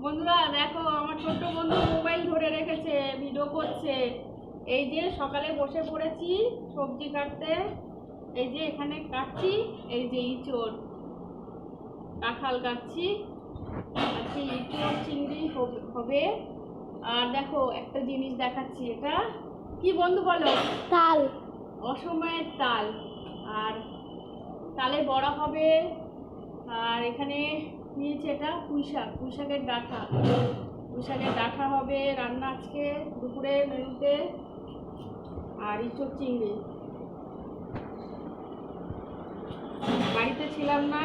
বন্ধুরা দেখো আমার ছোট্ট বন্ধু মোবাইল ধরে রেখেছে ভিডিও করছে। এই যে সকালে বসে পড়েছি সবজি কাটতে এই যে এখানে কাটছি এই যে ইঁচড় কাঁঠাল কাটছি আজকে ইঁচড় চিংড়ি হবে- হবে। আর দেখো একটা জিনিস দেখাচ্ছি এটা। কি বন্ধু বলো? তাল। অসময়ের তাল। আর তালে বড়া হবে। আর এখানে নিয়েছে এটা পুঁই শাক পুঁই শাকের ডাঁটা। পুঁই শাকের ডাঁটা হবে রান্না আজকে দুপুরে মেনুতে আর ইঁচড় চিংড়ি। বাড়িতে ছিলাম না,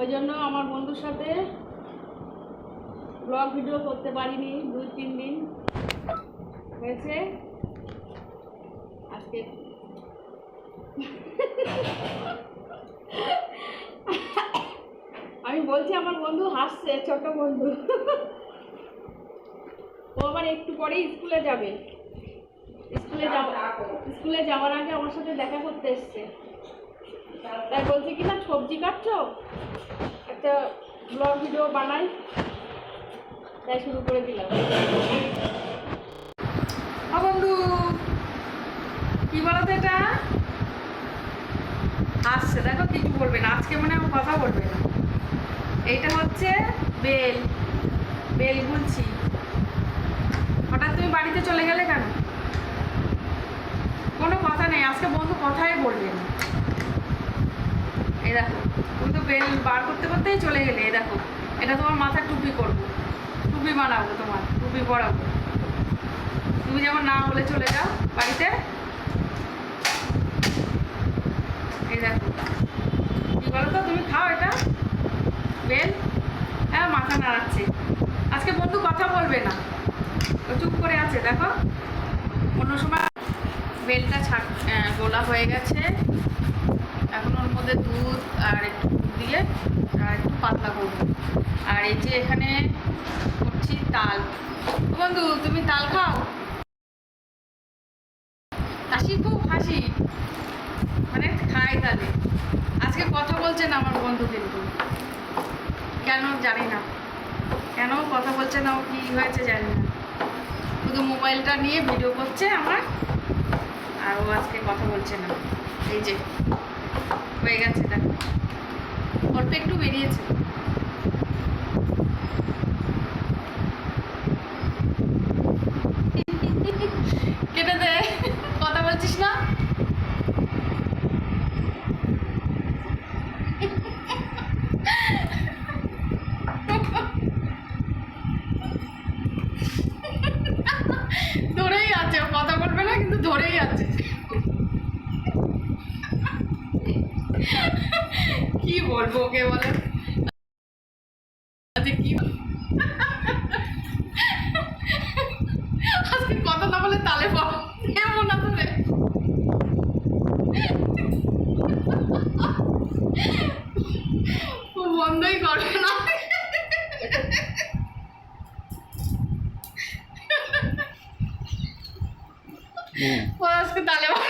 ওই জন্য আমার বন্ধুর সাথে ব্লগ ভিডিও করতে পারিনি, দুই, তিন দিন হয়েছে। আজকে বলছি আমার বন্ধু হাসছে, ছোট বন্ধু। ও আবার একটু পরেই স্কুলে যাবে। স্কুলে যাওয়া স্কুলে যাওয়ার আগে আমার সাথে দেখা করতে এসছে। তাই বলছি কি না, সবজি কাটছ? একটা ব্লগ ভিডিও বানাই। তাই শুরু করে দিলাম। বন্ধু, কি বলতো এটা? হাসছে, দেখো কিছু বলবে না, আজকে মানে হয় ও কথা বলবে না। এইটা হচ্ছে বেল বেল গুলছি। হঠাৎ তুমি বাড়িতে চলে গেলে কেন? কোনো কথা নেই, আজকে বন্ধু কথাই বলবে না। এই দেখো, তুমি তো বেল বার করতে করতেই চলে গেলে, এই দেখো, এটা তোমার মাথায় টুপি করব। টুপি বানাবো তোমার, টুপি পরাবো। তুমি যেমন না বলে চলে যাও বাড়িতে। এই দেখো, কি বলো তো তুমি খাও এটা। বেল হ্যাঁ মাথা নাড়াচ্ছে। আজকে বন্ধু কথা বলবে না। চুপ করে আছে দেখো। অন্য সময় বেলটা আহ, গোলা হয়ে গেছে। এখন ওর মধ্যে দুধ আর একটু দুধ দিয়ে আর একটু পাতলা করব। আর এই যে এখানে করছি তাল। বন্ধু তুমি তাল খাও? হাসি খুব হাসি। মানে খাই তালে। আজকে কথা বলছে না আমার বন্ধু কিন্তু। কেন জানি না। কেন কথা বলছে না ও কি হয়েছে জানি না। শুধু মোবাইলটা নিয়ে ভিডিও করছে আমার, আর ও আজকে কথা বলছে না। এই যে, হয়ে গেছে, দেখো। অল্প একটু বেরিয়েছে কেটে দে কথা বলছিস না ধরেই আছে ও কথা বলবে না কিন্তু ধরেই আছে কি বলব ওকে বলো? 我要去打电话。